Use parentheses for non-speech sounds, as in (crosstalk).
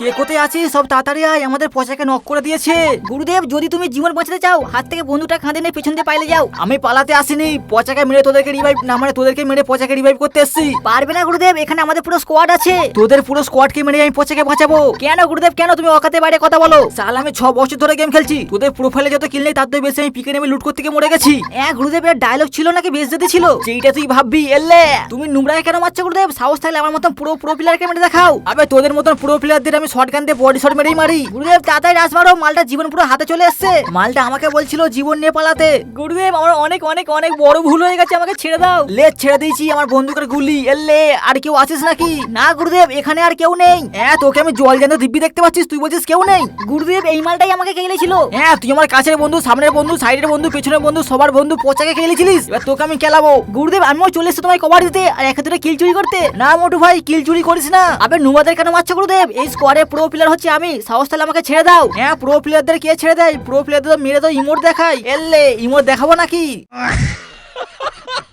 কে কোথায় আছিস? সব তাড়াতাড়ি আয়, আমাদের পচাকে নক করে দিয়েছে। গুরুদেব, যদি তুমি জীবন বাঁচাতে চাও, হাত থেকে বন্ধুটা খাঁদে নিয়ে পেছন দিয়ে পাইলে যাও। আমি পালাতে আসিনি পচাকে মেরে তোদেরকে রিভাইভ না মানে তোদেরকে মেরে পচাকে রিভাইভ করতে এসেছি। পারবে না গুরুদেব, এখানে আমাদের পুরো স্কোয়াড আছে। তোদের পুরো স্কোয়াডকে মেরে আমি পচাকে বাঁচাবো। কেন গুরুদেব, কেন তুমি অকাতে বাইরে কথা বলো? সাল, আমি ছ বছর ধরে গেম খেলছি। তোদের প্রোফাইলে যত কিল নেই, তার তো বেশি আমি পিকে নেমে লুট করতে মরে গেছি। হ্যাঁ গুরুদেব, এর ডায়লগ ছিল নাকি বেশ যেতে ছিল? যেইটা তুই ভাববি, এলে। তুমি নুমরাকে কেন মারছো গুরুদেব? সাহস থাকলে আমার মতন পুরো পুরো প্লেয়ারকে মেরে দেখাও। আবে, তোদের মতন পুরো প্লেয়ারদের আমি শর্ট গান দিয়ে বডি শট মেরেই মারি। গুরুদেব, তাড়াতাড়ি রাস মারো, মালটা জীবন পুরো হাতে চলে এসছে। মালটা আমাকে বলছিল জীবন নিয়ে পালাতে। গুরুদেব, আমার অনেক অনেক অনেক বড় ভুল হয়ে গেছে, আমাকে ছেড়ে দাও। লে ছেড়ে দিয়েছি, আমার বন্দুকের গুলি। এলে, আর কেউ আছিস নাকি? না গুরুদেব, এখানে আর কেউ নেই। হ্যাঁ তোকে আমি জল জানতে দিব্যি দেখতে পাচ্ছিস, তুই বলছিস কেউ নেই। গুরুদেব, এই মালটাই আমাকে খেলেছিল হ্যাঁ তুই আমার কাছের বন্ধু, সামনের বন্ধু, সাইডের বন্ধু, পেছনের বন্ধু, সবার বন্ধু, পচাকে খেলেছিলিস এবার তোকে আমি খেলাবো। গুরুদেব আমিও চলে এসেছি তোমায় কভার দিতে, আর একে দুটো কিল চুরি করতে। না, মোটু ভাই কিল চুরি করিস না। আবে নুমাদের কেন মারছো, গুরুদেব? এই আরে প্রো প্লেয়ার হচ্ছে আমি, সাহস তাহলে আমাকে ছেড়ে দাও। হ্যাঁ প্রো প্লেয়ারদের কে ছেড়ে দেয়? প্রো প্লেয়ারদের মেরে তো ইমোট দেখাই এললে ইমোট দেখাবো নাকি? (laughs)